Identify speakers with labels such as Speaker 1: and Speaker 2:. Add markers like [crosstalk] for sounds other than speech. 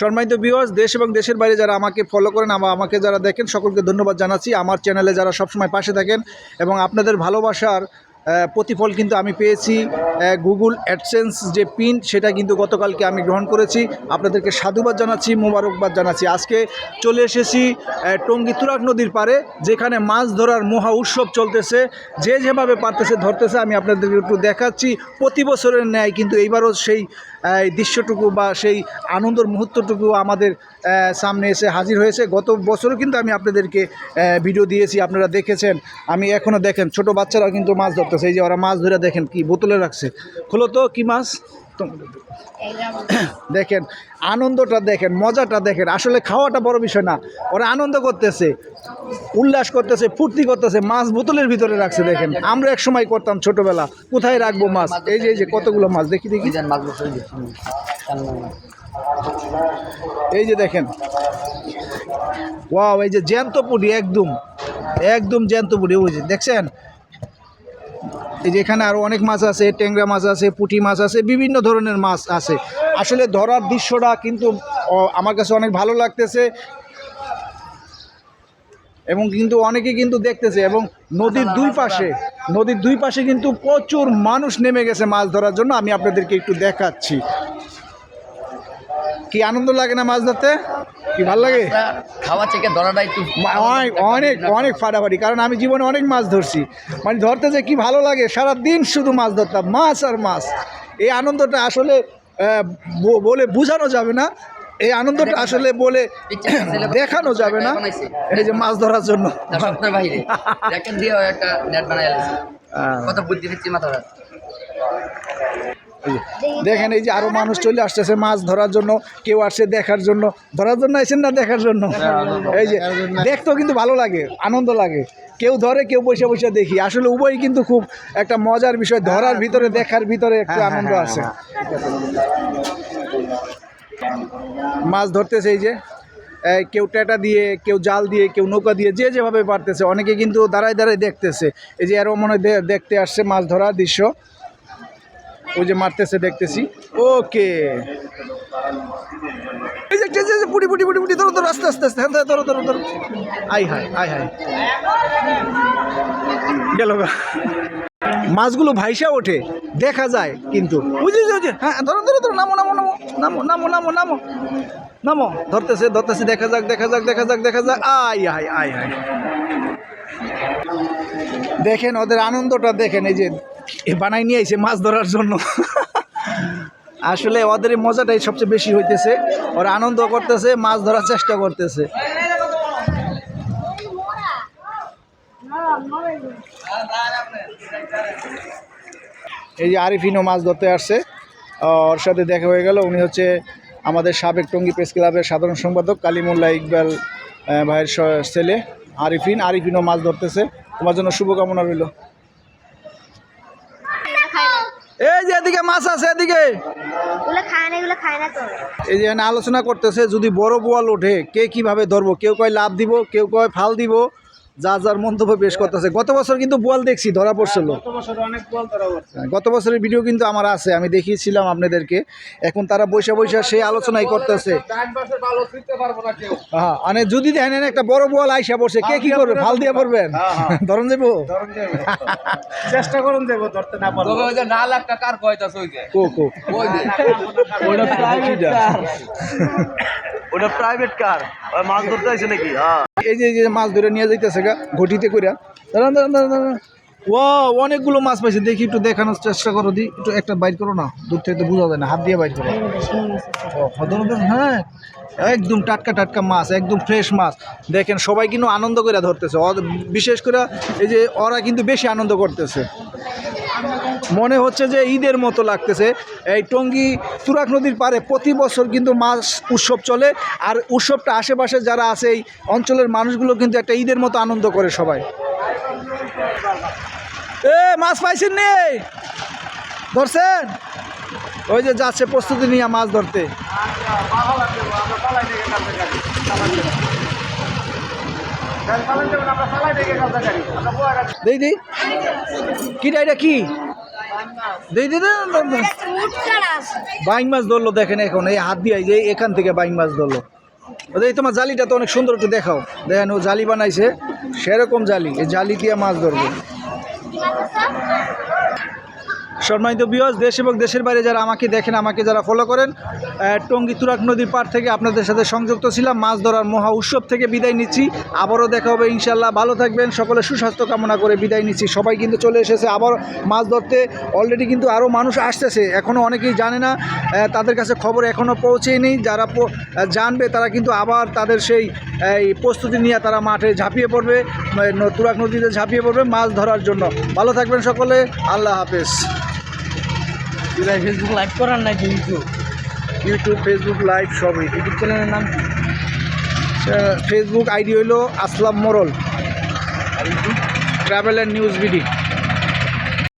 Speaker 1: সম্মানিত ভিউয়ার্স দেশ এবং দেশের বাইরে যারা আমাকে ফলো করেন বা আমাকে যারা দেখেন, সকলকে ধন্যবাদ জানাচ্ছি। আমার চ্যানেলে যারা সবসময় পাশে থাকেন এবং আপনাদের ভালোবাসার প্রতিফল কিন্তু আমি পেয়েছি। গুগল অ্যাডসেন্স যে পিন সেটা কিন্তু গতকালকে আমি গ্রহণ করেছি। আপনাদেরকে সাধুবাদ জানাচ্ছি, মোবারকবাদ জানাচ্ছি। আজকে চলে এসেছি টঙ্গী তুরাগ নদীর পারে যেখানে মাছ ধরার মহা উৎসব চলতেছে। যে যেভাবে পারতেছে, ধরতেছে, আমি আপনাদেরকে একটু দেখাচ্ছি। প্রতি বছরের ন্যায় কিন্তু এইবারও সেই দৃশ্যটুকু বা সেই আনন্দর মুহূর্তটুকু আমাদের সামনে এসে হাজির হয়েছে। গত বছরও কিন্তু আমি আপনাদেরকে ভিডিও দিয়েছি, আপনারা দেখেছেন। আমি এখনও দেখেন, ছোট বাচ্চারা কিন্তু মাছ ধরতেছে এই যে ওরা মাছ ধরে দেখেন কি বোতলে রাখছে। হলো তো কি মাছ? [coughs] দেখেন আনন্দটা দেখেন মজাটা দেখেন। আসলে খাওয়াটা বড় বিষয় না ওরা আনন্দ করতেছে উল্লাস করতেছে ফুর্তি করতেছে মাছ বোতলের ভিতরে রাখছে দেখেন। আমরা এক সময় করতাম ছোটবেলা কোথায় রাখব মাছ? এই যে এই যে কতগুলো মাছ দেখি দেখি। এই যে দেখেন। ওয়াও এই যে জ্যান্ত পুরি একদম। একদম জ্যান্ত পুরি ওই যে দেখছেন? এই যে এখানে আরও অনেক মাছ আছে, ট্যাংরা মাছ আছে, পুঁটি মাছ আছে, বিভিন্ন ধরনের মাছ আছে। আসলে ধরার দৃশ্যটা কিন্তু আমার কাছে অনেক ভালো লাগতেছে এবং কিন্তু অনেকে কিন্তু দেখতেছে এবং নদীর দুই পাশে, নদীর দুই পাশে কিন্তু প্রচুর মানুষ নেমে গেছে মাছ ধরার জন্য। আমি আপনাদেরকে একটু দেখাচ্ছি। কি আনন্দ লাগে না মাছ ধরতে? কি ভালো লাগে?
Speaker 2: খাওয়া থেকে ধরাটা একটু
Speaker 1: অনেক অনেক অনেক ফাটাফাটি কারণ আমি জীবনে অনেক মাছ ধরছি। মানে ধরতে যে কি ভালো লাগে সারা দিন শুধু মাছ ধরতাম মাছ আর মাছ। এই আনন্দটা আসলে বলে বোঝানো যাবে না। এই আনন্দটা আসলে বলে [coughs] দেখানো যাবে না। এই যে মাছ ধরার জন্য।
Speaker 2: দিয়ে একটা নেট বানাই কত বুদ্ধি
Speaker 1: যে, দেখেন এই যে আরও মানুষ চলে আসতেছে মাছ ধরার জন্য কেউ আসছে দেখার জন্য। ধরার জন্য আসেন না দেখার জন্য? এই যে দেখতেও কিন্তু ভালো লাগে আনন্দ লাগে। কেউ ধরে কেউ বসে বসে দেখি। আসলে উভয়ই কিন্তু খুব একটা মজার বিষয়। ধরার ভিতরে দেখার ভিতরে একটু আনন্দ আছে। মাছ ধরতেছে এই যে। কেউ টেটা দিয়ে কেউ জাল দিয়ে কেউ নৌকা দিয়ে যে যেভাবে পারতেছে। অনেকে কিন্তু দাঁড়ায় দাঁড়ায় দেখতেছে। এই যে আরও মনে হয় দেখতে আসছে মাছ ধরার দৃশ্য। ওই যে মারতেছে, দেখতেছি। ওকে। ধরো আস্তে আস্তে। মাছগুলো ভাইসা ওঠে, দেখা যায় কিন্তু। হ্যাঁ নামো নামো নামো নামো নামো নামো নামো। ধরতেছে ধরতেছে, দেখা যাক দেখা যাক দেখা যাক দেখা যাক আই হাই আই হাই দেখেন, ওদের আনন্দটা দেখেন, এই যে বানাই নিয়ে আইছে মাছ ধরার জন্য। আসলে ওদের মজাটাই সবচেয়ে বেশি হইতেছে। ওরা আনন্দ করতেছে, মাছ ধরার চেষ্টা করতেছে। এই যে আরিফিনও মাছ ধরতে আসছে। ওর সাথে দেখা হয়ে গেল। উনি হচ্ছে আমাদের সাবেক টঙ্গী প্রেস ক্লাবের সাধারণ সম্পাদক কালিমুল্লাহ ইকবাল ভাইয়ের ছেলে আরিফিন। আরিফিনও মাছ ধরতেছে। তোমার জন্য শুভকামনা রইল। এই যে এদিকে মাছ আছে এদিকে। এই যে আলোচনা করতেছে যদি বড় বোয়াল ওঠে কে কীভাবে ধরবো? কেউ কয় লাভ দিব কেউ কয় ফাল দিব। যা যার মন্তব্য পেশ করতেছে। গত বছর কিন্তু বল দেখছি ধরা পড়ছিল হ্যাঁ, গত বছরের ভিডিও কিন্তু আমার আছে আমি দেখিয়েছিলাম আপনাদেরকে। এখন তারা বৈশা বৈশা সেই আলোচনাই করতেছে। হ্যাঁ মানে যদি দেখেন একটা বড় বল আইসা পড়ছে কে কি করবে? ফাল দিয়ে পড়বেন? ধরন যাব
Speaker 3: চেষ্টা করুন দেবো ধরতে না পারব
Speaker 2: ওই যে না লাখ টাকার কয়তাছে ওই যে?
Speaker 1: কো কো।
Speaker 3: ওটা প্রাইভেট কার ওটা প্রাইভেট কার মাছ ধরতে আসে নাকি? হ্যাঁ।
Speaker 1: এই যে যে মাছ ধরে নিয়ে যাইতেছে গা, ঘটিতে দাঁড়ান ও অনেকগুলো মাছ পাইছে। দেখি একটু দেখানোর চেষ্টা করো দি। একটু একটা বাইর করো না, দূর থেকে তো বোঝা যায় না। হাত দিয়ে বাইর করো। হ্যাঁ। একদম টাটকা টাটকা মাছ, একদম ফ্রেশ মাছ। দেখেন, সবাই কিন্তু আনন্দ করে ধরতেছে। বিশেষ করে এই যে, ওরা কিন্তু বেশি আনন্দ করতেছে। মনে হচ্ছে যে ঈদের মতো লাগতেছে। এই টঙ্গী তুরাক নদীর পারে প্রতি বছর কিন্তু মাছ উৎসব চলে, আর উৎসবটা আশেপাশে যারা আছে এই অঞ্চলের মানুষগুলো কিন্তু একটা ঈদের মতো আনন্দ করে সবাই। এ, মাছ পাইছেন নে? ধরছেন? ওই যে যাচ্ছে প্রস্তুতি নিয়ে মাছ ধরতে। দেই কিটা এটা কি? দিদি। বাইং মাছ ধরলো দেখেন এখন, এই হাত দিয়ে এখান থেকে বাইং মাছ ধরলো। এই তোমার জালিটা তো অনেক সুন্দর একটু দেখাও। দেখেন, ও জালি বানাইছে, সেরকম জালি, এই জালি দিয়ে মাছ ধরবে। সম্মানিত বিয়স দেশ এবং দেশের বাইরে যারা আমাকে দেখেন, আমাকে যারা ফলো করেন টঙ্গী তুরাক নদীর পার থেকে আপনাদের সাথে সংযুক্ত ছিলাম। মাছ ধরার মহা উৎসব থেকে বিদায় নিচ্ছি। আবারও দেখা হবে ইনশাল্লাহ ভালো থাকবেন। সকলে সুস্বাস্থ্য কামনা করে বিদায় নিচ্ছি। সবাই কিন্তু চলে এসেছে আবার মাছ ধরতে। অলরেডি কিন্তু আরও মানুষ আসতেছে। এখনও অনেকেই জানে না তাদের কাছে খবর এখনও পৌঁছেয়নি যারা জানবে, তারা কিন্তু আবার তাদের সেই, এই প্রস্তুতি নিয়ে তারা মাঠে ঝাঁপিয়ে পড়বে। তুরাক নদীতে ঝাঁপিয়ে পড়বে মাছ ধরার জন্য। ভালো থাকবেন সকলে। আল্লাহ হাফেজ।
Speaker 3: ফেসবুক লাইভ করার নাকি ইউটিউব
Speaker 1: ইউটিউব ফেসবুক লাইভ সবই।
Speaker 3: ইউটিউব চ্যানেলের নাম কি?
Speaker 1: ফেসবুক আইডি হইল Aslam Morol. Travel and news BD